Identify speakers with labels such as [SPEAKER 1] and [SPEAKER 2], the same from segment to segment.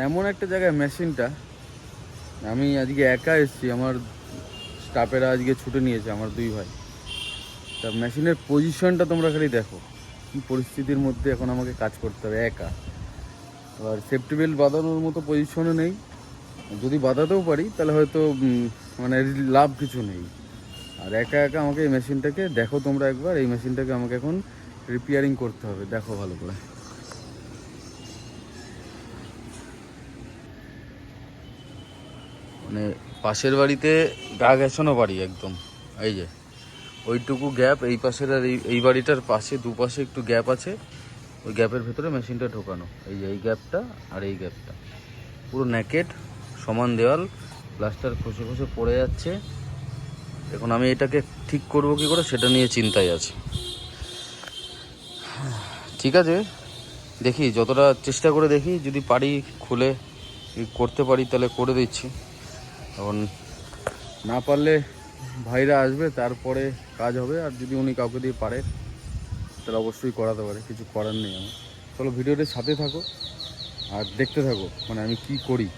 [SPEAKER 1] এমন একটা জায়গায় মেশিনটা। আমি আজকে একা এসেছি, আমার স্টাফেরা আজকে ছুটে নিয়েছে, আমার দুই ভাই। তা মেশিনের পজিশনটা তোমরা খালি দেখো, কী পরিস্থিতির মধ্যে এখন আমাকে কাজ করতে হবে, একা। আর সেফটি বেল্ট বাঁধানোর মতো পজিশনও নেই। যদি বাঁধাতেও পারি, তাহলে হয়তো মানে লাভ কিছু নেই। আর একা একা আমাকে এই মেশিনটাকে, দেখো তোমরা একবার, এই মেশিনটাকে আমাকে এখন রিপেয়ারিং করতে হবে, দেখো ভালো করে। মানে পাশের বাড়িতে গা গেছানো বাড়ি একদম, এই যে। ওইটুকু গ্যাপ, এই পাশের আর এই এই বাড়িটার পাশে, দুপাশে একটু গ্যাপ আছে। ওই গ্যাপের ভেতরে মেশিনটা ঢোকানো। এই যে এই গ্যাপটা আর এই গ্যাপটা। পুরো ন্যাকেট সমান দেওয়াল প্লাস্টার খসে খসে পড়ে যাচ্ছে। এখন আমি এটাকে ঠিক করব কি করে, সেটা নিয়ে চিন্তায় আছি। ঠিক আছে, দেখি, যতটা চেষ্টা করে দেখি, যদি পারি খুলে করতে পারি তাহলে করে দিচ্ছি। এখন না পারলে ভাইরা আসবে, তারপরে কাজ হবে, আর যদি উনি কাউকে দিয়ে পারে, তাহলে অবশ্যই করাতে পারে, কিছু করার নেই আমার। চলো ভিডিওটির সাথে থাকো, আর দেখতে থাকো মানে আমি কি করি।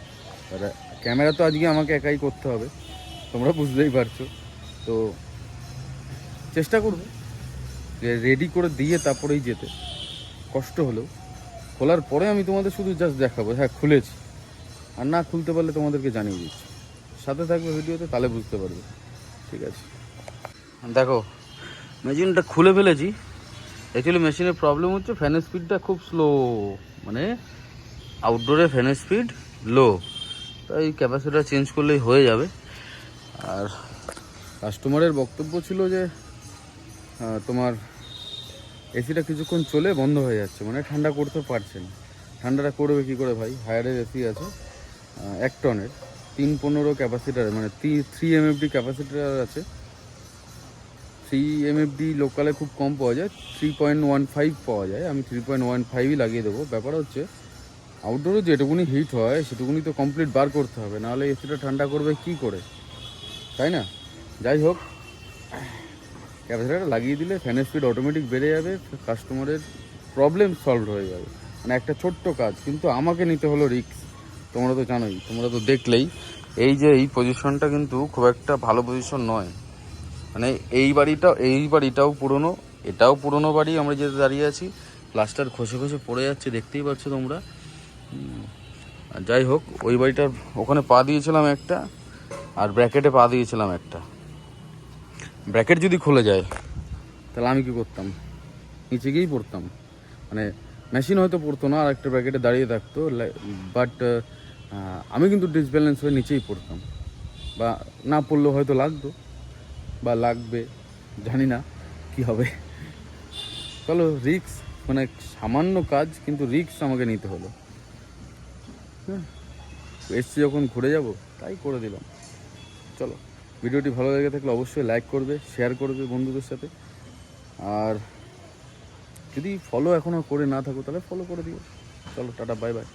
[SPEAKER 1] ক্যামেরা তো আজকে আমাকে একাই করতে হবে, তোমরা বুঝতেই পারছ। তো চেষ্টা করব, যে রেডি করে দিয়ে তারপরেই যেতে। কষ্ট হলেও। খোলার পরে আমি তোমাদের শুধু জাস্ট দেখাবো। হ্যাঁ খুলেছি। আর না খুলতে পারলে তোমাদেরকে জানিয়ে দিচ্ছি। সাথে থাকবে ভিডিওতে, তাহলে বুঝতে পারবে। ঠিক আছে। দেখো, মেশিনটা খুলে ফেলেছি। অ্যাকচুয়ালি মেশিনের প্রবলেম হচ্ছে ফ্যানের স্পিডটা খুব স্লো মানে আউটডোরে ফ্যানের স্পিড লো তাই ক্যাপাসিটার চেঞ্জ করলেই হয়ে যাবে। আর কাস্টমারের বক্তব্য ছিল যে তোমার এসিটা কিছুক্ষণ চলে বন্ধ হয়ে যাচ্ছে। মানে ঠান্ডা করতে পারছে না। ঠান্ডাটা করবে কী করে ভাই? হায়ারের এসি আছে এক টনের। তিন পনেরো ক্যাপাসিটার মানে থ্রি এম এমএফডি ক্যাপাসিটার আছে। থ্রি এম এমএফডি লোকালে খুব কম পাওয়া যায় থ্রি পয়েন্ট ওয়ান ফাইভ পাওয়া যায়। আমি থ্রি পয়েন্ট ওয়ান ফাইভই লাগিয়ে দেবো। ব্যাপার হচ্ছে আউটডোরে যেটুকুনি হিট হয়, সেটুকুনি তো কমপ্লিট বার করতে হবে। নাহলে এসিটা ঠান্ডা করবে কি করে? তাই না? যাই হোক ক্যাপাসিটারটা লাগিয়ে দিলে ফ্যানের স্পিড অটোমেটিক বেড়ে যাবে কাস্টমারের প্রবলেম সলভ হয়ে যাবে। মানে একটা ছোট্ট কাজ, কিন্তু আমাকে নিতে হলো রিস্ক তোমরা তো জানোই, তোমরা তো দেখলেই। এই যে এই পজিশনটা কিন্তু খুব একটা ভালো পজিশন নয়। মানে এই বাড়িটা, এই বাড়িটাও পুরনো, এটাও পুরনো বাড়ি আমরা যেতে দাঁড়িয়ে আছি প্লাস্টার খসে খসে পড়ে যাচ্ছে, দেখতেই পাচ্ছ তোমরা। যাই হোক, ওই বাড়িটার ওখানে পা দিয়েছিলাম একটা, আর ব্র্যাকেটে পা দিয়েছিলাম একটা। ব্র্যাকেট যদি খুলে যায়, তাহলে আমি কি করতাম? নিচে গিয়েই পড়তাম। মানে মেশিন হয়তো পড়তো না আর একটা ব্র্যাকেটে দাঁড়িয়ে থাকতো বাট আমি কিন্তু ডিসব্যালেন্স হয়ে নিচেই পড়তাম। বা না পড়লেও হয়তো লাগতো, বা লাগবে, জানি না কি হবে। চলো রিক্স মানে সামান্য কাজ, কিন্তু রিক্স আমাকে নিতে হলো। হ্যাঁ এসছি যখন ঘুরে যাব, তাই করে দিলাম। চলো, ভিডিওটি ভালো লেগে থাকলে অবশ্যই লাইক করবে শেয়ার করবে বন্ধুদের সাথে। আর যদি ফলো এখনও করে না থাকো, তাহলে ফলো করে দিও। চলো, টাটা বাই বাই